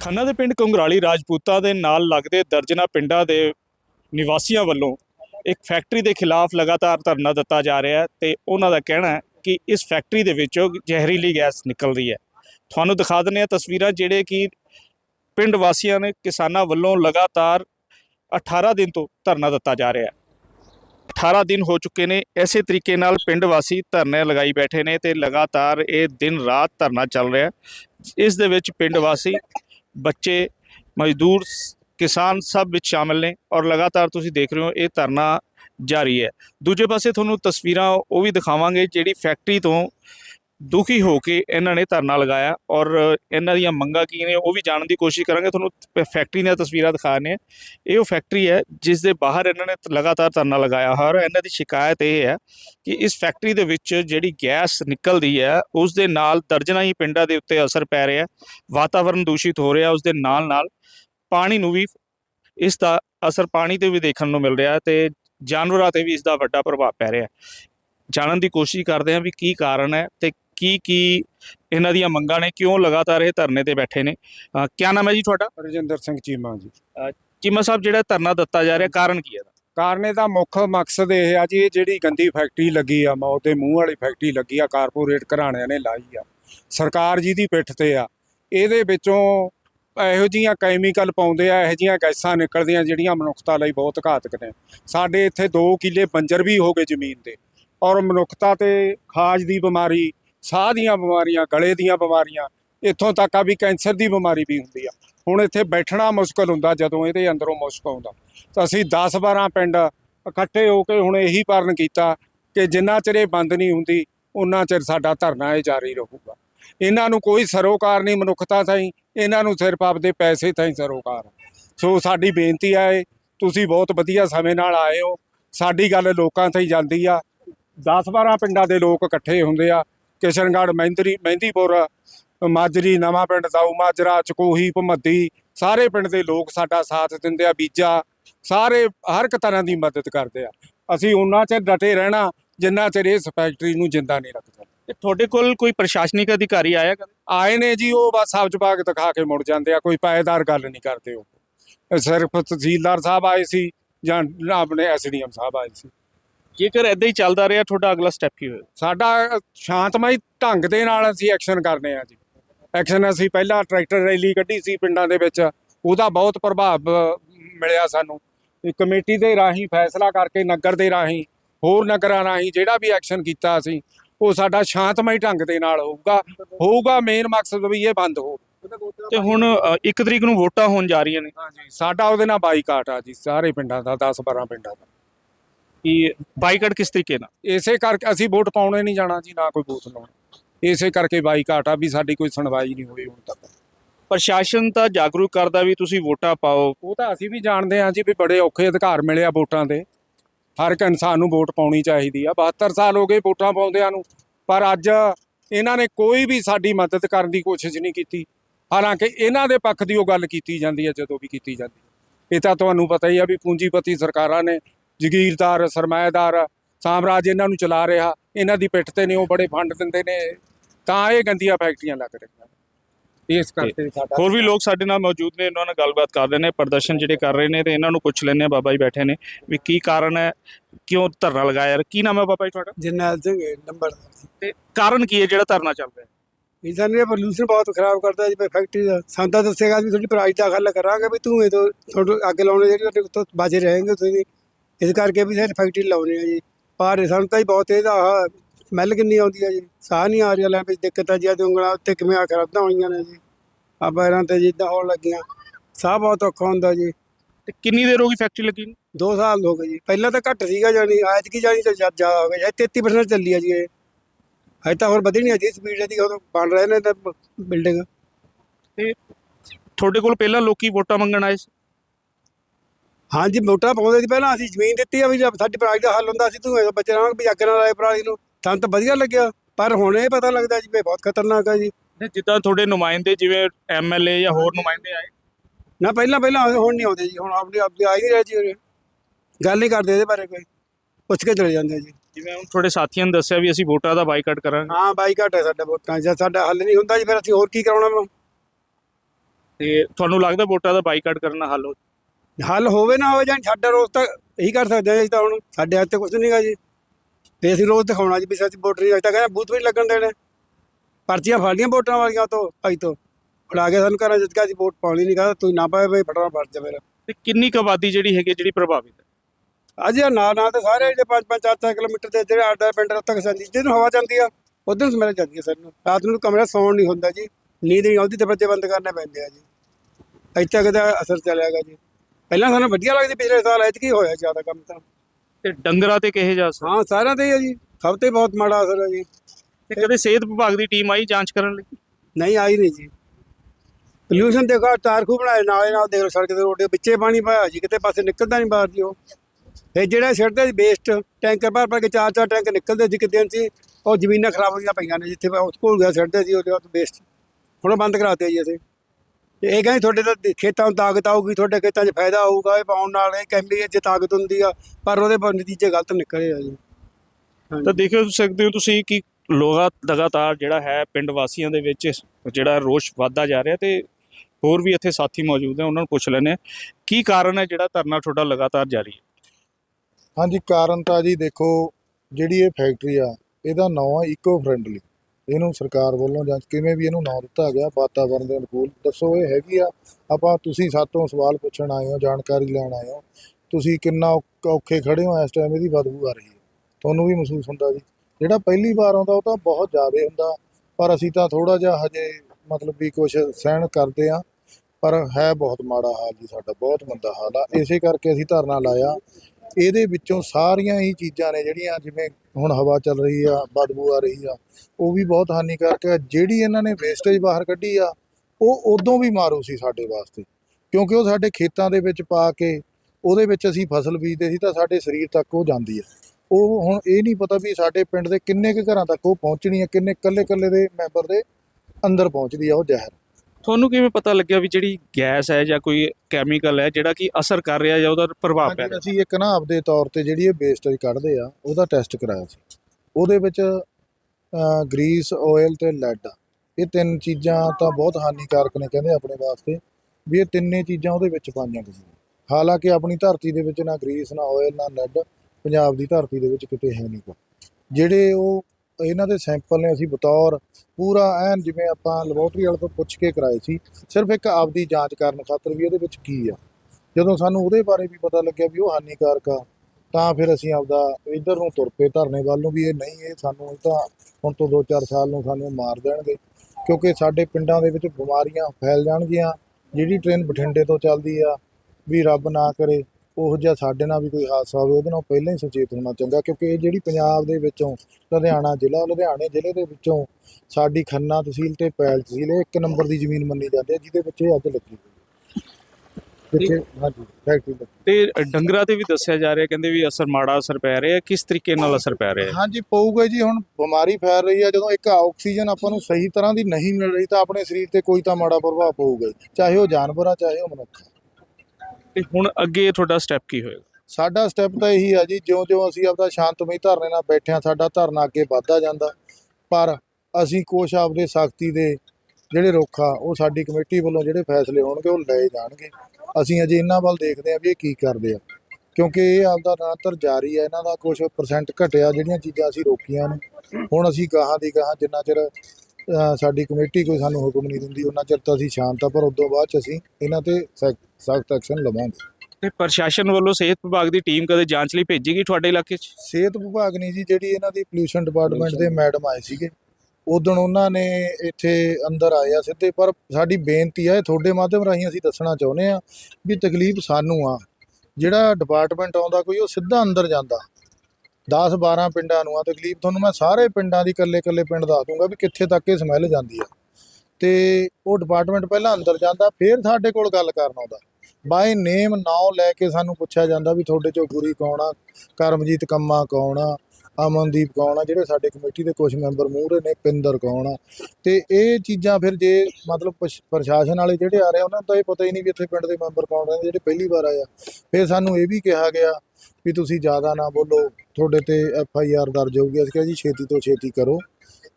ਖੰਨਾ ਦੇ ਪਿੰਡ ਕੰਗਰਾਲੀ ਰਾਜਪੂਤਾ ਦੇ ਨਾਲ ਲੱਗਦੇ ਦਰਜਨਾ ਪਿੰਡਾਂ ਦੇ ਨਿਵਾਸੀਆਂ ਵੱਲੋਂ ਇੱਕ ਫੈਕਟਰੀ ਦੇ ਖਿਲਾਫ ਲਗਾਤਾਰ ਧਰਨਾ ਦਿੱਤਾ ਜਾ ਰਿਹਾ ਹੈ ਤੇ ਉਹਨਾਂ ਦਾ ਕਹਿਣਾ ਹੈ ਕਿ ਇਸ ਫੈਕਟਰੀ ਦੇ ਵਿੱਚੋਂ ਜ਼ਹਿਰੀਲੀ ਗੈਸ ਨਿਕਲਦੀ ਹੈ। ਤੁਹਾਨੂੰ ਦਿਖਾ ਦਿੰਦੇ ਹਾਂ ਤਸਵੀਰਾਂ ਜਿਹੜੇ ਕਿ ਪਿੰਡ ਵਾਸੀਆਂ ਨੇ ਕਿਸਾਨਾਂ ਵੱਲੋਂ ਲਗਾਤਾਰ 18 ਦਿਨ ਤੋਂ ਧਰਨਾ ਦਿੱਤਾ ਜਾ ਰਿਹਾ ਹੈ। 18 ਦਿਨ ਹੋ ਚੁੱਕੇ ਨੇ ਐਸੇ ਤਰੀਕੇ ਨਾਲ ਪਿੰਡ ਵਾਸੀ ਧਰਨੇ ਲਗਾਈ ਬੈਠੇ ਨੇ ਤੇ ਲਗਾਤਾਰ ਇਹ ਦਿਨ ਰਾਤ ਧਰਨਾ ਚੱਲ ਰਿਹਾ ਹੈ। ਇਸ ਦੇ ਵਿੱਚ ਪਿੰਡ ਵਾਸੀ ਬੱਚੇ, ਮਜ਼ਦੂਰ ਕਿਸਾਨ ਸਭ ਵਿੱਚ ਸ਼ਾਮਲ ਨੇ ਔਰ ਲਗਾਤਾਰ ਤੁਸੀਂ ਦੇਖ ਰਹੇ ਹੋ ਇਹ ਧਰਨਾ ਜਾਰੀ ਹੈ। ਦੂਜੇ ਪਾਸੇ ਤੁਹਾਨੂੰ ਤਸਵੀਰਾਂ ਉਹ ਵੀ ਦਿਖਾਵਾਂਗੇ ਜਿਹੜੀ ਫੈਕਟਰੀ ਤੋਂ ਦੁਖੀ ਹੋ ਕੇ ਇਹਨਾਂ ਨੇ ਧਰਨਾ ਲਗਾਇਆ ਔਰ ਇਹਨਾਂ ਦੀਆਂ ਮੰਗਾਂ ਕੀ ਨੇ ਉਹ ਵੀ ਜਾਣਨ ਦੀ ਕੋਸ਼ਿਸ਼ ਕਰਾਂਗੇ। ਤੁਹਾਨੂੰ ਫੈਕਟਰੀ ਦੀਆਂ ਤਸਵੀਰਾਂ ਦਿਖਾ ਦਿਖਾਣੇ ਇਹ ਉਹ ਫੈਕਟਰੀ ਹੈ ਜਿਸ ਦੇ ਬਾਹਰ ਇਹਨਾਂ ਨੇ ਲਗਾਤਾਰ ਧਰਨਾ ਲਗਾਇਆ। ਹੋਇਆ ਔਰ ਇਹਨਾਂ ਦੀ ਸ਼ਿਕਾਇਤ ਇਹ ਹੈ ਕਿ ਇਸ ਫੈਕਟਰੀ ਦੇ ਵਿੱਚ ਜਿਹੜੀ ਗੈਸ ਨਿਕਲਦੀ ਹੈ, ਉਸ ਦੇ ਨਾਲ ਦਰਜਨਾਂ ਹੀ ਪਿੰਡਾਂ ਦੇ ਉੱਤੇ ਅਸਰ ਪੈ ਰਿਹਾ ਹੈ। ਵਾਤਾਵਰਣ ਦੂਸ਼ਿਤ ਹੋ ਰਿਹਾ, ਉਸ ਦੇ ਨਾਲ ਨਾਲ ਪਾਣੀ ਨੂੰ ਵੀ ਇਸ ਦਾ ਅਸਰ ਪਾਣੀ ਤੇ ਵੀ ਦੇਖਣ ਨੂੰ ਮਿਲ ਰਿਹਾ ਹੈ ਤੇ ਜਾਨਵਰਾਂ ਤੇ ਵੀ ਇਸ ਦਾ ਵੱਡਾ ਪ੍ਰਭਾਵ ਪੈ ਰਿਹਾ ਜਾਣਨ ਦੀ ਕੋਸ਼ਿਸ਼ ਕਰਦੇ ਹਾਂ ਵੀ ਕੀ ਕਾਰਨ ਹੈ ਤੇ ਕੀ ਕੀ ਇਹਨਾਂ ਦੀਆਂ ਮੰਗਾਂ ਨੇ ਕਿਉਂ ਲਗਾਤਾਰ ਇਹ ਧਰਨੇ ਤੇ ਬੈਠੇ ਨੇ? ਕਿਆ ਨਾਮ ਹੈ ਜੀ ਤੁਹਾਡਾ? ਰਜਿੰਦਰ ਸਿੰਘ ਚੀਮਾ ਜੀ। ਚੀਮਾ ਸਾਹਿਬ ਜਿਹੜਾ ਧਰਨਾ ਦਿੱਤਾ ਜਾ ਰਿਹਾ ਕਾਰਨ ਕੀ ਹੈ? ਇਹਦਾ? ਕਾਰਨ ਇਹਦਾ ਮੁੱਖ ਮਕਸਦ ਇਹ ਆ ਜੀ ਇਹ ਜਿਹੜੀ ਗੰਦੀ ਫੈਕਟਰੀ ਲੱਗੀ ਆ ਮੌਤ ਦੇ ਮੂੰਹ ਵਾਲੀ ਫੈਕਟਰੀ ਲੱਗੀ ਆ ਕਾਰਪੋਰੇਟ ਘਰਾਣਿਆਂ ਨੇ ਲਾਈ ਆ। ਸਰਕਾਰ ਜੀ ਦੀ ਪਿੱਠ ਤੇ ਆ। ਇਹਦੇ ਵਿੱਚੋਂ ਇਹੋ ਜੀਆਂ ਕੈਮੀਕਲ ਪਾਉਂਦੇ ਆ ਇਹੋ ਜੀਆਂ ਗੈਸਾਂ ਨਿਕਲਦੀਆਂ ਜਿਹੜੀਆਂ ਮਨੁੱਖਤਾ ਲਈ ਬਹੁਤ ਘਾਤਕ ਨੇ। ਸਾਡੇ ਇੱਥੇ 2 ਕਿੱਲੇ ਬੰਜਰ ਵੀ ਹੋ ਗਏ ਜ਼ਮੀਨ ਤੇ। ਔਰ ਮਨੁੱਖਤਾ ਤੇ ਖਾਜ ਦੀ ਬਿਮਾਰੀ ਸਾਹ ਦੀਆਂ ਬਿਮਾਰੀਆਂ ਗਲੇ ਦੀਆਂ ਬਿਮਾਰੀਆਂ ਇੱਥੋਂ ਤੱਕ ਆ ਵੀ ਕੈਂਸਰ ਦੀ ਬਿਮਾਰੀ ਵੀ ਹੁੰਦੀ ਆ। ਹੁਣ ਇੱਥੇ ਬੈਠਣਾ ਮੁਸ਼ਕਲ ਹੁੰਦਾ ਜਦੋਂ ਇਹਦੇ ਅੰਦਰੋਂ ਮੁਸ਼ਕ ਆਉਂਦਾ। ਤਾਂ ਅਸੀਂ 10-12 ਪਿੰਡ ਇਕੱਠੇ ਹੋ ਕੇ ਹੁਣ ਇਹੀ ਪਾਰਨ ਕੀਤਾ ਕਿ ਜਿੰਨਾ ਚਿਰ ਇਹ ਬੰਦ ਨਹੀਂ ਹੁੰਦੀ ਉਹਨਾਂ ਚਿਰ ਸਾਡਾ ਧਰਨਾ ਇਹ ਜਾਰੀ ਰਹੂਗਾ। ਇਹਨਾਂ ਨੂੰ ਕੋਈ ਸਰੋਕਾਰ ਨਹੀਂ ਮਨੁੱਖਤਾ ਤਾਈਂ ਇਹਨਾਂ ਨੂੰ ਸਿਰਫ ਆਪਦੇ ਪੈਸੇ ਤਾਈਂ ਸਰੋਕਾਰ ਸੋ ਸਾਡੀ ਬੇਨਤੀ ਹੈ ਇਹ, ਤੁਸੀਂ ਬਹੁਤ ਵਧੀਆ ਸਮੇਂ ਨਾਲ ਆਏ ਹੋ। ਸਾਡੀ ਗੱਲ ਲੋਕਾਂ ਤਾਈਂ ਜਾਂਦੀ ਆ। 10-12 ਪਿੰਡਾਂ ਦੇ ਲੋਕ ਇਕੱਠੇ ਹੁੰਦੇ ਆ। ਕਿਸ਼ਨਗੜ੍ਹ ਮਹਿੰਦਰੀ ਮਹਿੰਦੀਪੁਰ ਮਾਜਰੀ ਨਵਾਂ ਪਿੰਡ ਦਾਊ ਮਾਜਰਾ ਚਕੋਹੀ ਭਮੱਦੀ ਸਾਰੇ ਪਿੰਡ ਦੇ ਲੋਕ ਸਾਡਾ ਸਾਥ ਦਿੰਦੇ ਆ ਬੀਜਾ ਸਾਰੇ ਹਰ ਇੱਕ ਤਰ੍ਹਾਂ ਦੀ ਮਦਦ ਕਰਦੇ ਆ। ਅਸੀਂ ਉਹਨਾਂ ਚਿਰ ਡਟੇ ਰਹਿਣਾ ਜਿੰਨਾ ਚਿਰ ਇਸ ਫੈਕਟਰੀ ਨੂੰ ਜਿੰਦਾ ਨਹੀਂ ਰੱਖਦੇ ਤੇ ਤੁਹਾਡੇ ਕੋਲ ਕੋਈ ਪ੍ਰਸ਼ਾਸਨਿਕ ਅਧਿਕਾਰੀ ਆਇਆ ਕਦੇ? ਆਏ ਨੇ ਜੀ ਉਹ ਬਸ ਸਬਜ਼ ਬਾਗ ਦਿਖਾ ਕੇ ਮੁੜ ਜਾਂਦੇ ਆ ਕੋਈ ਪਾਏਦਾਰ ਗੱਲ ਨਹੀਂ ਕਰਦੇ ਉਹ। ਸਿਰਫ ਤਹਿਸੀਲਦਾਰ ਸਾਹਿਬ ਆਏ ਸੀ ਜਾਂ ਆਪਣੇ ਐਸਡੀਐਮ ਸਾਹਿਬ ਆਏ ਸੀ। ਜੇਕਰ ਇਦਾਂ ਹੀ ਚੱਲਦਾ ਰਿਹਾ ਤੁਹਾਡਾ ਅਗਲਾ ਸਟੈਪ ਕੀ ਹੋਏਗਾ? ਸਾਡਾ ਸ਼ਾਂਤਮਈ ਢੰਗ ਦੇ ਨਾਲ ਅਸੀਂ ਐਕਸ਼ਨ ਕਰਨੇ ਆ ਜੀ। ਐਕਸ਼ਨ ਅਸੀਂ ਪਹਿਲਾਂ ਟਰੈਕਟਰ ਰੈਲੀ ਕੱਢੀ ਸੀ ਪਿੰਡਾਂ ਦੇ ਵਿੱਚ। ਉਹਦਾ ਬਹੁਤ ਪ੍ਰਭਾਵ ਮਿਲਿਆ ਸਾਨੂੰ। ਕਮੇਟੀ ਦੇ ਰਾਹੀਂ ਫੈਸਲਾ ਕਰਕੇ ਨਗਰ ਦੇ ਰਾਹੀਂ ਹੋਰ ਨਗਰਾਂ ਰਾਹੀਂ ਜਿਹੜਾ ਵੀ ਐਕਸ਼ਨ ਕੀਤਾ ਅਸੀਂ ਉਹ ਸਾਡਾ ਸ਼ਾਂਤਮਈ ਢੰਗ ਦੇ ਨਾਲ ਹੋਊਗਾ। ਹੋਊਗਾ ਮੇਨ ਮਕਸਦ ਵੀ ਇਹ ਬੰਦ ਹੋ ਤੇ ਹੁਣ 1 ਤਰੀਕ ਨੂੰ ਵੋਟਾਂ ਹੋਣ ਜਾ ਰਹੀਆਂ ਨੇ। ਸਾਡਾ ਉਹਦੇ ਨਾਲ ਬਾਈਕਾਟ ਆ ਜੀ ਸਾਰੇ ਪਿੰਡਾਂ ਦਾ 10 12 ਪਿੰਡਾਂ ਦਾ। ਕਿ ਬਾਈਕਾਟ ਕਿਸ ਤਰੀਕੇ ਨਾਲ? ਇਸੇ ਕਰਕੇ ਅਸੀਂ ਵੋਟ ਪਾਉਣੇ ਨਹੀਂ ਜਾਣਾ ਜੀ ਨਾ ਕੋਈ ਬੂਥ ਲਾਉਣਾ। ਇਸੇ ਕਰਕੇ ਬਾਈਕਾਟ ਆ ਵੀ ਸਾਡੀ ਕੋਈ ਸੁਣਵਾਈ ਨਹੀਂ ਹੋਈ ਹੁਣ ਤੱਕ। ਪ੍ਰਸ਼ਾਸਨ ਤਾਂ ਜਾਗਰੂਕ ਕਰਦਾ ਵੀ ਤੁਸੀਂ ਵੋਟਾਂ ਪਾਓ। ਉਹ ਤਾਂ ਅਸੀਂ ਵੀ ਜਾਣਦੇ ਹਾਂ ਜੀ ਵੀ ਬੜੇ ਔਖੇ ਅਧਿਕਾਰ ਮਿਲੇ ਆ ਵੋਟਾਂ ਦੇ। ਹਰ ਇੱਕ ਇਨਸਾਨ ਨੂੰ ਵੋਟ ਪਾਉਣੀ ਚਾਹੀਦੀ ਆ। 72 ਸਾਲ ਹੋ ਗਏ ਵੋਟਾਂ ਪਾਉਂਦਿਆਂ ਨੂੰ। ਪਰ ਅੱਜ ਇਹਨਾਂ ਨੇ ਕੋਈ ਵੀ ਸਾਡੀ ਮਦਦ ਕਰਨ ਦੀ ਕੋਸ਼ਿਸ਼ ਨਹੀਂ ਕੀਤੀ। ਹਾਲਾਂਕਿ ਇਹਨਾਂ ਦੇ ਪੱਖ ਦੀ ਉਹ ਗੱਲ ਕੀਤੀ ਜਾਂਦੀ ਹੈ ਜਦੋਂ ਵੀ ਕੀਤੀ ਜਾਂਦੀ ਇਹ ਤਾਂ ਤੁਹਾਨੂੰ ਪਤਾ ਹੀ ਆ ਵੀ ਪੂੰਜੀਪਤੀ ਸਰਕਾਰਾਂ ਨੇ ਜ਼ਗੀਰਦਾਰ ਸਰਮਾਏਦਾਰ ਸਾਮਰਾਜ ਇਹਨਾਂ ਨੂੰ ਚਲਾ ਰਿਹਾ। ਇਹਨਾਂ ਦੀ ਪਿੱਠ ਤੇ ਨੇ ਉਹ ਬੜੇ ਫੰਡ ਦਿੰਦੇ ਨੇ। ਤਾਂ ਇਹ ਗੰਦੀਆਂ ਫੈਕਟਰੀਆਂ ਲੱਗ ਰਹੀਆਂ ਨੇ। ਇਸ ਕਰਕੇ ਸਾਡਾ ਹੋਰ ਵੀ ਲੋਕ ਸਾਡੇ ਨਾਲ ਮੌਜੂਦ ਨੇ ਇਹਨਾਂ ਨਾਲ ਗੱਲਬਾਤ ਕਰਦੇ ਨੇ ਪ੍ਰਦਰਸ਼ਨ ਜਿਹੜੇ ਕਰ ਰਹੇ ਨੇ ਤੇ ਇਹਨਾਂ ਨੂੰ ਪੁੱਛ ਲੈਂਦੇ ਆ ਬਾਬਾ ਜੀ ਬੈਠੇ ਨੇ ਵੀ ਕੀ ਕਾਰਨ ਹੈ ਕਿਉਂ ਧਰਨਾ ਲਗਾਇਆ ਯਾਰ? ਕੀ ਨਾਮ ਹੈ ਬਾਬਾ ਜੀ ਤੁਹਾਡਾ? ਜਰਨੈਲ ਸਿੰਘ ਨੰਬਰ ਤੇ ਕਾਰਨ ਕੀ ਹੈ ਜਿਹੜਾ ਧਰਨਾ ਚੱਲ ਰਿਹਾ? ਇਹ ਸਾਨੂੰ ਇਹ ਪੋਲੂਸ਼ਨ ਬਹੁਤ ਖਰਾਬ ਕਰਦਾ ਜੀ ਫੈਕਟਰੀ ਦਾ। ਸਾਨੂੰ ਤਾਂ ਦੱਸੇਗਾ ਵੀ ਤੁਹਾਡੀ ਪ੍ਰਾਈਸ ਦਾ ਹੱਲ ਕਰਾਂਗੇ ਵੀ ਤੂੰ ਇਹ ਤੋਂ ਤੁਹਾਨੂੰ ਅੱਗ ਲਾਉਣੇ ਜਿਹੜੀ ਤੁਹਾਡੇ ਤੋਂ ਬਚ ਰਹੇਗੇ ਤੁਸੀਂ। ਇਸ ਕਰਕੇ ਵੀ ਸਾਡੇ ਫੈਕਟਰੀ ਲਾਉਣੇ ਆ ਜੀ। ਪਰ ਸਾਨੂੰ ਤਾਂ ਹੀ ਬਹੁਤ ਇਹਦਾ ਆਹ ਸਮੈਲ ਕਿੰਨੀ ਆਉਂਦੀ ਹੈ ਜੀ। ਸਾਹ ਨਹੀਂ ਆ ਰਿਹਾ ਲੈ ਵਿੱਚ ਦਿੱਕਤ ਆ ਜੀ ਤੇ ਉਂਗਲਾਂ ਉੱਤੇ ਕਿਵੇਂ ਆ ਖਰਾਬਦਾਂ ਹੋਈਆਂ ਨੇ ਜੀ। ਆ ਪੈਰਾਂ ਤੇ ਜਿੱਦਾਂ ਹੋਣ ਲੱਗੀਆਂ। ਸਾਹ ਬਹੁਤ ਔਖਾ ਹੁੰਦਾ ਜੀ। ਤੇ ਕਿੰਨੀ ਦੇਰ ਹੋ ਗਈ ਫੈਕਟਰੀ ਲੱਗੀ ਨੂੰ? 2 ਸਾਲ ਹੋ ਗਏ ਜੀ। ਪਹਿਲਾਂ ਤਾਂ ਘੱਟ ਸੀਗਾ ਜਾਨੀ ਐਤ ਕੀ ਜਾਨੀ ਤਾਂ ਜ਼ਿਆਦਾ ਜ਼ਿਆਦਾ ਹੋ ਗਿਆ ਜੀ 33% ਚੱਲੀ ਆ ਜੀ ਇਹ। ਅਜੇ ਤਾਂ ਹੋਰ ਵਧੀ ਨਹੀਂ ਆ ਜੀ ਸਪੀਡ ਇਹਦੀ ਉਹ ਬਣ ਰਹੇ ਨੇ ਤਾਂ ਬਿਲਡਿੰਗ ਤੇ ਤੁਹਾਡੇ ਕੋਲ ਪਹਿਲਾਂ ਲੋਕੀ ਵੋਟਾਂ ਮੰਗਣ ਆਏ ਸੀ? ਹਾਂਜੀ ਵੋਟਾਂ ਪਾਉਂਦੇ ਸੀ ਪਹਿਲਾਂ ਅਸੀਂ ਜ਼ਮੀਨ ਦਿੱਤੀ ਆ ਵੀ ਸਾਡੀ ਪਰਾਲੀ ਦਾ ਹੱਲ ਹੁੰਦਾ ਸੀ ਤੂੰ ਇਹ ਬੱਚੇ ਨਾਲ ਵੀ ਅੱਗ ਨਾਲ ਆਏ ਪਰਾਲੀ ਨੂੰ ਸਾਨੂੰ ਤਾਂ ਵਧੀਆ ਲੱਗਿਆ ਪਰ ਹੁਣ ਇਹ ਪਤਾ ਲੱਗਦਾ ਜੀ ਵੀ ਬਹੁਤ ਖਤਰਨਾਕ ਆ ਜੀ ਤੇ ਜਿੱਦਾਂ ਤੁਹਾਡੇ ਨੁਮਾਇੰਦੇ ਜਿਵੇਂ ਐਮਐਲਏ ਜਾਂ ਹੋਰ ਨੁਮਾਇੰਦੇ ਆਏ ਨਾ ਪਹਿਲਾਂ ਪਹਿਲਾਂ ਹੁਣ ਨਹੀਂ ਆਉਂਦੇ ਜੀ ਹੁਣ ਆਪਣੀ ਆਪਦੀ ਆ ਹੀ ਨਹੀਂ ਰਿਹਾ ਜੀ ਉਰੇ। ਗੱਲ ਨਹੀਂ ਕਰਦੇ ਇਹਦੇ ਬਾਰੇ ਕੋਈ ਪੁੱਛ ਕੇ ਚਲੇ ਜਾਂਦੇ ਜੀ ਜਿਵੇਂ ਹੁਣ ਤੁਹਾਡੇ ਸਾਥੀਆਂ ਨੇ ਦੱਸਿਆ ਵੀ ਅਸੀਂ ਵੋਟਾਂ ਦਾ ਬਾਈਕਾਟ ਕਰਾਂਗੇ ਹਾਂ ਬਾਈਕਾਟ ਹੈ ਸਾਡਾ ਵੋਟਾਂ। ਜੇ ਸਾਡਾ ਹੱਲ ਨਹੀਂ ਹੁੰਦਾ ਜੀ ਫਿਰ ਅਸੀਂ ਹੋਰ ਕੀ ਕਰਾਉਣਾ ਵਾ ਤੇ ਤੁਹਾਨੂੰ ਲੱਗਦਾ ਵੋਟਾਂ ਦਾ ਬਾਈਕਾਟ ਕਰਨ ਨਾਲ ਹੱਲ ਹੋ ਹੱਲ ਹੋਵੇ ਨਾ ਹੋਵੇ ਜਾਂ ਸਾਡਾ ਰੋਜ਼ ਤਾਂ ਇਹੀ ਕਰ ਸਕਦੇ ਹਾਂ ਅਸੀਂ ਤਾਂ ਹੁਣ ਸਾਡੇ ਹੱਥ ਤੇ ਕੁਝ ਨਹੀਂਗਾ ਜੀ। ਤੇ ਅਸੀਂ ਰੋਜ਼ ਦਿਖਾਉਣਾ ਜੀ ਵੀ ਸੱਚ ਵੋਟਰ ਨਹੀਂ ਅਜੇ ਤੱਕ ਕਹਿੰਦੇ ਬੂਥ ਵੀ ਨੀ ਲੱਗਣ ਦੇਣੇ। ਪਰਚੀਆਂ ਫੜ ਲਈਆਂ ਵੋਟਰਾਂ ਵਾਲੀਆਂ ਤੋਂ ਭਾਈ ਤੋਂ। ਫੜਾ ਕੇ ਸਾਨੂੰ ਘਰਾਂ ਜਿੱਤ ਕੇ ਅਸੀਂ ਵੋਟ ਪਾਉਣੀ ਨਹੀਂ ਕਹਿੰਦਾ ਤੂੰ ਨਾ ਪਾਏ ਬਈ ਫਟਣਾ ਫੜ ਜਾ ਮੇਰਾ ਤੇ ਕਿੰਨੀ ਕੁ ਆਬਾਦੀ ਜਿਹੜੀ ਹੈਗੀ ਜਿਹੜੀ ਪ੍ਰਭਾਵਿਤ ਹੈ? ਅੱਜ ਇਹ ਨਾਲ ਨਾਲ ਤੇ ਸਾਰੇ ਜਿਹੜੇ 5 5 4 4 ਕਿਲੋਮੀਟਰ ਦੇ ਜਿਹੜੇ ਆਡਾ ਪਿੰਡ ਤੱਕ ਜਾਂਦੀ ਜਿਹਨੂੰ ਹਵਾ ਜਾਂਦੀ ਆ ਉਧਰ ਨੂੰ ਸਮੈਲ ਜਾਂਦੀ ਆ ਸਾਨੂੰ। ਰਾਤ ਨੂੰ ਕਮਰੇ ਸੌਣ ਨਹੀਂ ਹੁੰਦਾ ਜੀ ਨੀਂਦ ਨਹੀਂ ਆਉਂਦੀ ਤੇ ਬੱਚੇ ਬੰਦ ਕਰਨੇ ਪੈਂਦੇ ਆ ਜੀ। ਇੱਥੇ ਕਿਤੇ ਅਸਰ ਚੱਲਿਆਗਾ ਜੀ। ਪਹਿਲਾਂ ਸਾਨੂੰ ਵਧੀਆ ਲੱਗਦੀ ਪਿਛਲੇ ਸਾਲ ਐਤਕੀ ਹੋਇਆ ਜ਼ਿਆਦਾ ਕੰਮ ਤਾਂ। ਤੇ ਡੰਗਰਾਂ ਤੇ ਕਿਹੇ ਜਾ ਹਾਂ ਸਾਰਿਆਂ ਤੇ ਹੀ ਜੀ ਸਭ ਤੇ ਬਹੁਤ ਮਾੜਾ ਅਸਰ ਹੈ ਜੀ। ਤੇ ਕਦੇ ਸਿਹਤ ਵਿਭਾਗ ਦੀ ਟੀਮ ਆਈ ਜਾਂਚ ਕਰਨ ਲਈ? ਨਹੀਂ ਆਈ ਨਹੀਂ ਜੀ। ਪੋਲਿਊਸ਼ਨ ਦੇਖੋ ਤਾਰ ਖੂ ਬਣਾਏ ਨਾਲੇ ਨਾਲ ਦੇਖ ਲਓ ਸੜਕ ਦੇ ਰੋਡੇ ਵਿੱਚੇ ਪਾਣੀ ਪਾਇਆ ਜੀ ਕਿਤੇ ਪਾਸੇ ਨਿਕਲਦਾ ਨਹੀਂ ਬਾਹਰ ਜੀ ਉਹ। ਇਹ ਜਿਹੜਾ ਛੱਡਦੇ ਸੀ ਵੇਸਟ ਟੈਂਕਰ ਭਰ ਭਰ ਕੇ ਚਾਰ ਚਾਰ ਟੈਂਕ ਨਿਕਲਦੇ ਸੀ ਕਿਤੇ ਸੀ ਉਹ ਜ਼ਮੀਨਾਂ ਖਰਾਬ ਹੋਈਆਂ ਪਈਆਂ ਨੇ ਜਿੱਥੇ ਉਹ ਕੋਲ ਗਿਆ ਛੱਡਦੇ ਸੀ ਉਹਦੇ ਵੇਸਟ ਹੁਣ ਬੰਦ ਕਰਾਤੇ ਜੀ ਅਸੀਂ। ਤੇ ਇਹ ਕਹਿੰਦੇ ਤੁਹਾਡੇ ਤਾਂ ਖੇਤਾਂ ਨੂੰ ਤਾਕਤ ਆਊਗੀ ਤੁਹਾਡੇ ਖੇਤਾਂ 'ਚ ਫਾਇਦਾ ਹੋਊਗਾ ਇਹ ਪਾਉਣ ਨਾਲ ਇਹ ਕੈਮੀ 'ਚ ਤਾਕਤ ਹੁੰਦੀ ਆ ਪਰ ਉਹਦੇ ਬ- ਨਤੀਜੇ ਗਲਤ ਨਿਕਲੇ ਆ ਜੀ। ਤਾਂ ਦੇਖੋ ਸਕਦੇ ਹੋ ਤੁਸੀਂ ਕਿ ਲੋਗਾ ਲਗਾਤਾਰ ਜਿਹੜਾ ਹੈ ਪਿੰਡ ਵਾਸੀਆਂ ਦੇ ਵਿੱਚ ਜਿਹੜਾ ਰੋਸ਼ ਵੱਧਦਾ ਜਾ ਰਿਹਾ ਤੇ ਹੋਰ ਵੀ ਇੱਥੇ ਸਾਥੀ ਮੌਜੂਦ ਹੈ ਉਹਨਾਂ ਨੂੰ ਪੁੱਛ ਲੈਂਦੇ ਹਾਂ ਕੀ ਕਾਰਨ ਹੈ ਜਿਹੜਾ ਧਰਨਾ ਤੁਹਾਡਾ ਲਗਾਤਾਰ ਜਾਰੀ ਹੈ? ਹਾਂਜੀ ਕਾਰਨ ਤਾਂ ਜੀ ਦੇਖੋ ਜਿਹੜੀ ਇਹ ਫੈਕਟਰੀ ਆ ਇਹਦਾ ਨਾਂ ਆ ਇਕੋ ਫ੍ਰੈਂਡਲੀ ਇਹਨੂੰ ਸਰਕਾਰ ਵੱਲੋਂ ਜਾਂ ਕਿਵੇਂ ਵੀ ਇਹਨੂੰ ਨਾਂ ਦਿੱਤਾ ਗਿਆ ਵਾਤਾਵਰਣ ਦੇ ਅਨੁਕੂਲ। ਦੱਸੋ ਇਹ ਹੈਗੀ ਆ? ਆਪਾਂ ਤੁਸੀਂ ਸਾਤੋਂ ਸਵਾਲ ਪੁੱਛਣ ਆਏ ਹੋ, ਜਾਣਕਾਰੀ ਲੈਣ ਆਏ ਹੋ। ਤੁਸੀਂ ਕਿੰਨਾ ਔਖ- ਔਖੇ ਖੜੇ ਹੋ ਇਸ ਟਾਈਮ ਇਹਦੀ ਬਦਬੂ ਆ ਰਹੀ ਹੈ। ਤੁਹਾਨੂੰ ਵੀ ਮਹਿਸੂਸ ਹੁੰਦਾ ਜੀ। ਜਿਹੜਾ ਪਹਿਲੀ ਵਾਰ ਆਉਂਦਾ ਉਹ ਤਾਂ ਬਹੁਤ ਜ਼ਿਆਦਾ ਹੁੰਦਾ, ਪਰ ਅਸੀਂ ਤਾਂ ਥੋੜਾ ਜਿਹਾ ਹਜੇ ਮਤਲਬ ਵੀ ਕੁਝ ਸਹਿਣ ਕਰਦੇ ਆ ਪਰ ਹੈ ਬਹੁਤ ਮਾੜਾ ਹਾਲ ਜੀ ਸਾਡਾ, ਬਹੁਤ ਮੰਦਾ ਹਾਲ ਆ। ਇਸੇ ਕਰਕੇ ਅਸੀਂ ਧਰਨਾ ਲਾਇਆ। ਇਹਦੇ ਵਿੱਚੋਂ ਸਾਰੀਆਂ ਹੀ ਚੀਜ਼ਾਂ ਨੇ ਜਿਹੜੀਆਂ ਜਿਵੇਂ ਹੁਣ ਹਵਾ ਚੱਲ ਰਹੀ ਆ, ਬਦਬੂ ਆ ਰਹੀ ਆ, ਉਹ ਵੀ ਬਹੁਤ ਹਾਨੀਕਾਰਕ ਆ। ਜਿਹੜੀ ਇਹਨਾਂ ਨੇ ਵੇਸਟੇਜ ਬਾਹਰ ਕੱਢੀ ਆ, ਉਹ ਉਦੋਂ ਵੀ ਮਾਰੂ ਸੀ ਸਾਡੇ ਵਾਸਤੇ। ਕਿਉਂਕਿ ਉਹ ਸਾਡੇ ਖੇਤਾਂ ਦੇ ਵਿੱਚ ਪਾ ਕੇ, ਉਹਦੇ ਵਿੱਚ ਅਸੀਂ ਫਸਲ ਬੀਜਦੇ ਸੀ ਤਾਂ ਸਾਡੇ ਸਰੀਰ ਤੱਕ ਉਹ ਜਾਂਦੀ ਆ। ਉਹ ਹੁਣ ਇਹ ਨਹੀਂ ਪਤਾ ਵੀ ਸਾਡੇ ਪਿੰਡ ਦੇ ਕਿੰਨੇ ਕੁ ਘਰਾਂ ਤੱਕ ਉਹ ਪਹੁੰਚਣੀ ਆ, ਕਿੰਨੇ ਕੱਲੇ ਕੱਲੇ ਦੇ ਮੈਂਬਰ ਦੇ ਅੰਦਰ ਪਹੁੰਚਦੀ ਆ ਉਹ ਜ਼ਹਿਰ। ਤੁਹਾਨੂੰ ਕਿਵੇਂ ਪਤਾ ਲੱਗਿਆ ਵੀ ਜਿਹੜੀ ਗੈਸ ਹੈ ਜਾਂ ਕੋਈ ਕੈਮੀਕਲ ਹੈ ਜਿਹੜਾ ਕਿ ਅਸਰ ਕਰ ਰਿਹਾ ਜਾਂ ਉਹਦਾ ਪ੍ਰਭਾਵ ਪੈ ਹਾਂਜੀ, ਰਿਹਾ? ਅਸੀਂ ਇੱਕ ਨਾ ਆਪਦੇ ਤੌਰ ਤੇ ਜਿਹੜੀ ਇਹ ਵੇਸਟੇਜ ਕੱਢਦੇ ਆ ਉਹਦਾ ਟੈਸਟ ਕਰਾਇਆ ਸੀ। ਉਹਦੇ ਵਿੱਚ ਗਰੀਸ ਆਇਲ ਤੇ ਲੈਡ ਇਹ ਤਿੰਨ ਚੀਜ਼ਾਂ ਤਾਂ ਬਹੁਤ ਹਾਨੀਕਾਰਕ ਨੇ ਕਹਿੰਦੇ ਆਪਣੇ ਵਾਸਤੇ ਵੀ ਇਹ ਤਿੰਨੇ ਚੀਜ਼ਾਂ ਉਹਦੇ ਵਿੱਚ ਪਾਈਆਂ ਗਈਆਂ ਹਾਲਾਂਕਿ ਆਪਣੀ ਧਰਤੀ ਦੇ ਵਿੱਚ ਨਾ ਗਰੀਸ ਨਾ ਆਇਲ ਨਾ ਲੈਡ ਪੰਜਾਬ ਦੀ ਧਰਤੀ ਦੇ ਵਿੱਚ ਕਿਤੇ ਹੈ ਨਹੀਂ ਕੋ ਜਿਹੜੇ ਉਹ ਇਹਨਾਂ ਦੇ ਸੈਂਪਲ ਨੇ ਅਸੀਂ ਬਤੌਰ ਪੂਰਾ ਐਨ ਜਿਵੇਂ ਆਪਾਂ ਲੈਬੋਰਟਰੀ ਵਾਲੇ ਤੋਂ ਪੁੱਛ ਕੇ ਕਰਾਏ ਸੀ, ਸਿਰਫ ਇੱਕ ਆਪਦੀ ਜਾਂਚ ਕਰਨ ਖਾਤਰ ਵੀ ਉਹਦੇ ਵਿੱਚ ਕੀ ਆ। ਜਦੋਂ ਸਾਨੂੰ ਉਹਦੇ ਬਾਰੇ ਵੀ ਪਤਾ ਲੱਗਿਆ ਵੀ ਉਹ ਹਾਨੀਕਾਰਕ ਆ, ਤਾਂ ਫਿਰ ਅਸੀਂ ਆਪਦਾ ਇੱਧਰ ਨੂੰ ਤੁਰ ਪਏ, ਧਰਨੇ ਵੱਲ ਨੂੰ ਵੀ ਇਹ ਨਹੀਂ, ਇਹ ਸਾਨੂੰ ਇਹ ਤਾਂ ਹੁਣ ਤੋਂ 2-4 ਸਾਲ ਨੂੰ ਸਾਨੂੰ ਮਾਰ ਦੇਣਗੇ, ਕਿਉਂਕਿ ਸਾਡੇ ਪਿੰਡਾਂ ਦੇ ਵਿੱਚ ਬਿਮਾਰੀਆਂ ਫੈਲ ਜਾਣਗੀਆਂ, ਜਿਹੜੀ ਟ੍ਰੇਨ ਬਠਿੰਡੇ ਤੋਂ ਚੱਲਦੀ ਆ, ਵੀ ਰੱਬ ਨਾ ਕਰੇ ਉਹ ਜਿਹਾ ਸਾਡੇ ਨਾਲ ਵੀ ਕੋਈ ਹਾਦਸਾ ਹੋਵੇ ਉਹਦੇ ਨਾਲ ਪਹਿਲਾਂ ਹੀ ਸੁਚੇਤ ਹੋਣਾ ਚੰਗਾ ਕਿਉਂਕਿ ਇਹ ਜਿਹੜੀ ਪੰਜਾਬ ਦੇ ਵਿੱਚੋਂ ਲੁਧਿਆਣਾ ਜ਼ਿਲ੍ਹਾ ਲੁਧਿਆਣੇ ਜ਼ਿਲ੍ਹੇ ਦੇ ਵਿੱਚੋਂ ਸਾਡੀ ਖੰਨਾ ਤਹਿਸੀਲ ਤੇ ਪੈਲ ਤਹਿਸੀਲ ਇੱਕ ਨੰਬਰ ਦੀ ਜ਼ਮੀਨ ਮੰਨੀ ਜਾਂਦੀ ਹੈ ਜਿਹਦੇ ਵਿੱਚ ਇਹ ਅੱਜ ਲੱਗੀ ਹੋਈ ਹੈ ਜਿੱਥੇ ਹਾਂਜੀ ਫੈਕਟਰੀ ਤੇ ਡੰਗਰਾਂ ਤੇ ਵੀ ਦੱਸਿਆ ਜਾ ਰਿਹਾ ਕਹਿੰਦੇ ਵੀ ਅਸਰ ਮਾੜਾ ਅਸਰ ਪੈ ਰਿਹਾ ਕਿਸ ਤਰੀਕੇ ਨਾਲ ਅਸਰ ਪੈ ਰਿਹਾ ਹਾਂਜੀ ਪਊਗਾ ਜੀ ਹੁਣ ਬਿਮਾਰੀ ਫੈਲ ਰਹੀ ਹੈ ਜਦੋਂ ਇੱਕ ਆਕਸੀਜਨ ਆਪਾਂ ਨੂੰ ਸਹੀ ਤਰ੍ਹਾਂ ਦੀ ਨਹੀਂ ਮਿਲ ਰਹੀ ਤਾਂ ਆਪਣੇ ਸਰੀਰ ਤੇ ਕੋਈ ਤਾਂ ਮਾੜਾ ਪ੍ਰਭਾਵ ਪਊਗਾ। ਚਾਹੇ ਉਹ ਜਾਨਵਰ ਆ ਚਾਹੇ ਉਹ ਮਨੁੱਖ। ਤੇ ਹੁਣ ਅੱਗੇ ਤੁਹਾਡਾ ਸਟੈਪ ਕੀ ਹੋਏਗਾ? ਸਾਡਾ ਸਟੈਪ ਤਾਂ ਇਹੀ ਆ ਜੀ, ਜਿਉਂ-ਜਿਉਂ ਅਸੀਂ ਆਪਦਾ ਸ਼ਾਂਤਮਈ ਧਰਨੇ ਨਾਲ ਬੈਠੇ ਆ ਸਾਡਾ ਧਰਨਾ ਅੱਗੇ ਵੱਧਦਾ ਜਾਂਦਾ। ਪਰ ਅਸੀਂ ਕੁਛ ਆਪਦੇ ਸਖਤੀ ਦੇ ਜਿਹੜੇ ਰੁੱਖ ਆ, ਉਹ ਸਾਡੀ ਕਮੇਟੀ ਵੱਲੋਂ ਜਿਹੜੇ ਫੈਸਲੇ ਹੋਣਗੇ, ਉਹ ਲਏ ਜਾਣਗੇ। ਅਸੀਂ ਅਜੇ ਇਹਨਾਂ ਵੱਲ ਦੇਖਦੇ ਆ ਵੀ ਇਹ ਕੀ ਕਰਦੇ ਆ। ਕਿਉਂਕਿ ਇਹ ਆਪਦਾ ਨਿਰੰਤਰ ਜਾਰੀ ਹੈ ਇਹਨਾਂ ਦਾ ਕੁਝ ਪਰਸੈਂਟ ਘਟਿਆ, ਜਿਹੜੀਆਂ ਚੀਜ਼ਾਂ ਅਸੀਂ ਰੋਕੀਆਂ ਨੇ। ਹੁਣ ਅਸੀਂ ਗਾਹਾਂ ਦੀ ਗਾਹਾਂ ਜਿੰਨਾ ਚਿਰ ਸਾਡੀ ਕਮੇਟੀ ਕੋਈ ਸਾਨੂੰ ਹੁਕਮ ਨਹੀਂ ਦਿੰਦੀ ਉਹਨਾਂ ਚਿਰ ਤਾਂ ਅਸੀਂ ਸ਼ਾਂਤ ਆ ਪਰ ਉਦੋਂ ਬਾਅਦ ਚ ਅਸੀਂ ਇਹਨਾਂ ਤੇ ਸਖਤ ਐਕਸ਼ਨ ਲਵਾਂਗੇ। ਤੇ ਪ੍ਰਸ਼ਾਸਨ ਵੱਲੋਂ ਸਿਹਤ ਵਿਭਾਗ ਦੀ ਟੀਮ ਕਦੇ ਜਾਂਚ ਲਈ ਭੇਜੇਗੀ ਤੁਹਾਡੇ ਇਲਾਕੇ 'ਚ? ਸਿਹਤ ਵਿਭਾਗ ਨੇ ਜੀ ਜਿਹੜੀ ਇਹਨਾਂ ਦੀ ਪੋਲੂਸ਼ਨ ਡਿਪਾਰਟਮੈਂਟ ਦੇ ਮੈਡਮ ਆਏ ਸੀਗੇ। ਉਦੋਂ ਉਹਨਾਂ ਨੇ ਇੱਥੇ ਅੰਦਰ ਆਏ ਆ ਸਿੱਧੇ ਪਰ ਸਾਡੀ ਬੇਨਤੀ ਆ ਇਹ ਤੁਹਾਡੇ ਮਾਧਿਅਮ ਰਾਹੀਂ ਅਸੀਂ ਦੱਸਣਾ ਚਾਹੁੰਦੇ ਆ ਵੀ ਤਕਲੀਫ ਸਾਨੂੰ ਆ। ਜਿਹੜਾ ਡਿਪਾਰਟਮੈਂਟ ਆਉਂਦਾ ਕੋਈ ਉਹ ਸਿੱਧਾ ਅੰਦਰ ਜਾਂਦਾ। 10 12 ਪਿੰਡਾਂ ਨੂੰ ਆ ਤਕਲੀਫ ਤੁਹਾਨੂੰ ਮੈਂ ਸਾਰੇ ਪਿੰਡਾਂ ਦੀ ਇਕੱਲੇ ਇਕੱਲੇ ਪਿੰਡ ਦੱਸ ਦੂੰਗਾ ਵੀ ਕਿੱਥੇ ਤੱਕ ਇਹ ਸਮੈਲ ਜਾਂਦੀ ਆ। ਤੇ ਉਹ ਡਿਪਾਰਟਮੈਂਟ ਪਹਿਲਾਂ ਅੰਦਰ ਜਾਂਦਾ, ਫਿਰ ਸਾਡੇ ਕੋਲ ਗੱਲ ਕਰਨ ਆਉਂਦਾ। ਬਾਈ ਨੇਮ ਨਾਮ ਲੈ ਕੇ ਸਾਨੂੰ ਪੁੱਛਿਆ ਜਾਂਦਾ ਵੀ ਤੁਹਾਡੇ ਚੋਂ ਗੁਰੀ ਕੌਣ ਆ, ਕਰਮਜੀਤ ਕੰਮਾ ਕੌਣ ਆ? ਅਮਨਦੀਪ ਕੌਣ ਆ? ਜਿਹੜੇ ਸਾਡੇ ਕਮੇਟੀ ਦੇ ਕੁਝ ਮੈਂਬਰ ਮੂਹਰੇ ਨੇ ਪਿੰਦਰ ਕੌਣ ਆ? ਤੇ ਇਹ ਚੀਜ਼ਾਂ ਫਿਰ ਜੇ ਮਤਲਬ ਪ੍ਰਸ਼- ਪ੍ਰਸ਼ਾਸਨ ਵਾਲੇ ਜਿਹੜੇ ਆ ਰਹੇ ਆ, ਉਹਨਾਂ ਨੂੰ ਤਾਂ ਇਹ ਪਤਾ ਹੀ ਨਹੀਂ ਵੀ ਇੱਥੇ ਪਿੰਡ ਦੇ ਮੈਂਬਰ ਕੌਣ ਰਹਿੰਦੇ ਜਿਹੜੇ ਪਹਿਲੀ ਵਾਰ ਆਏ ਆ। ਫਿਰ ਸਾਨੂੰ ਇਹ ਵੀ ਕਿਹਾ ਗਿਆ ਵੀ ਤੁਸੀਂ ਜ਼ਿਆਦਾ ਨਾ ਬੋਲੋ ਤੁਹਾਡੇ ਤੇ ਐਫ ਆਈ ਆਰ ਦਰਜ ਹੋਊਗੀ। ਅਸੀਂ ਕਿਹਾ ਜੀ ਛੇਤੀ ਤੋਂ ਛੇਤੀ ਕਰੋ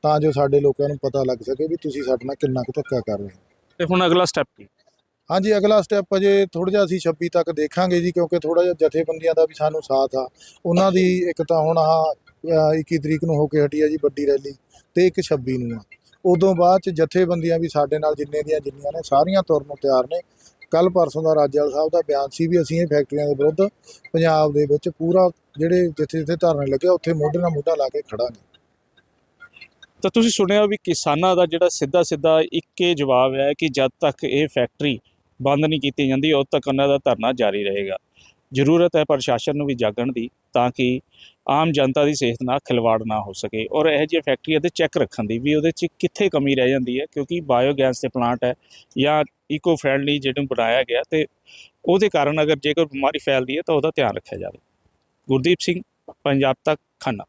ਤਾਂ ਜੋ ਸਾਡੇ ਲੋਕਾਂ ਨੂੰ ਪਤਾ ਲੱਗ ਸਕੇ ਵੀ ਤੁਸੀਂ ਸਾਡੇ ਨਾਲ ਕਿੰਨਾ ਕੁ ਧੱਕਾ ਕਰ ਰਹੇ ਹੋ। ਤੇ ਹੁਣ ਅਗਲਾ ਸਟੈਪ ਕੀ? ਹਾਂਜੀ ਅਗਲਾ ਸਟੈਪ ਅਜੇ ਥੋੜਾ ਜਿਹਾ ਅਸੀਂ 26 ਤੱਕ ਦੇਖਾਂਗੇ ਜੀ ਕਿਉਂਕਿ ਥੋੜਾ ਜਿਹਾ ਜਥੇਬੰਦੀਆਂ ਦਾ ਵੀ ਸਾਨੂੰ ਸਾਥ ਆ। ਉਹਨਾਂ ਦੀ ਇੱਕ ਤਾਂ ਹੁਣ ਆਹ 21 ਤਰੀਕ ਨੂੰ ਹੋ ਕੇ ਹਟੀ ਆ ਜੀ ਵੱਡੀ ਰੈਲੀ ਤੇ ਇੱਕ 26 ਨੂੰ ਆ। ਉਦੋਂ ਬਾਅਦ ਚ ਜਥੇਬੰਦੀਆਂ ਵੀ ਸਾਡੇ ਨਾਲ ਜਿੰਨੇ ਦੀਆਂ ਜਿੰਨੀਆਂ ਨੇ ਸਾਰੀਆਂ ਤੁਰਨ ਨੂੰ ਤਿਆਰ ਨੇ। ਕੱਲ ਪਰਸੋਂ ਦਾ ਰਾਜੇਵਾਲ ਸਾਹਿਬ ਦਾ ਬਿਆਨ ਸੀ ਵੀ ਅਸੀਂ ਇਹ ਫੈਕਟਰੀਆਂ ਦੇ ਵਿਰੁੱਧ ਪੰਜਾਬ ਦੇ ਵਿੱਚ ਪੂਰਾ ਜਿਹੜੇ ਜਿੱਥੇ ਜਿੱਥੇ ਧਰਨੇ ਲੱਗੇ ਉੱਥੇ ਮੋਢੇ ਨਾਲ ਮੋਢਾ ਲਾ ਕੇ ਖੜਾਂਗੇ। ਤਾਂ ਤੁਸੀਂ ਸੁਣਿਆ ਵੀ ਕਿਸਾਨਾਂ ਦਾ ਜਿਹੜਾ ਸਿੱਧਾ ਸਿੱਧਾ ਇੱਕੇ ਜਵਾਬ ਹੈ ਕਿ ਜਦ ਤੱਕ ਇਹ ਫੈਕਟਰੀ ਬੰਦ ਨਹੀਂ ਕੀਤੀ ਜਾਂਦੀ, ਉਦ ਤੱਕ ਉਹਨਾਂ ਦਾ ਧਰਨਾ ਜਾਰੀ ਰਹੇਗਾ। ਜ਼ਰੂਰਤ ਹੈ ਪ੍ਰਸ਼ਾਸਨ ਨੂੰ ਵੀ ਜਾਗਣ ਦੀ ਤਾਂ ਕਿ ਆਮ ਜਨਤਾ ਦੀ ਸਿਹਤ ਨਾਲ ਖਿਲਵਾੜ ਨਾ ਹੋ ਸਕੇ ਔਰ ਇਹ ਜਿਹੇ ਫੈਕਟਰੀਆਂ ਤੇ ਚੈੱਕ ਰੱਖਣ ਦੀ ਵੀ ਉਹਦੇ 'ਚ ਕਿੱਥੇ ਕਮੀ ਰਹਿ ਜਾਂਦੀ ਹੈ, ਕਿਉਂਕਿ ਬਾਇਓਗੈਸ ਦੇ ਪਲਾਂਟ ਹੈ ਜਾਂ ਇਕੋ ਫ੍ਰੈਂਡਲੀ ਜਿਹਨੂੰ ਬਣਾਇਆ ਗਿਆ ਤੇ ਉਹਦੇ ਕਾਰਨ ਅਗਰ ਜੇਕਰ ਬਿਮਾਰੀ ਫੈਲਦੀ ਹੈ ਤਾਂ ਉਹਦਾ ਧਿਆਨ ਰੱਖਿਆ ਜਾਵੇ। ਗੁਰਦੀਪ ਸਿੰਘ, ਪੰਜਾਬ ਤੱਕ ਖੰਨਾ।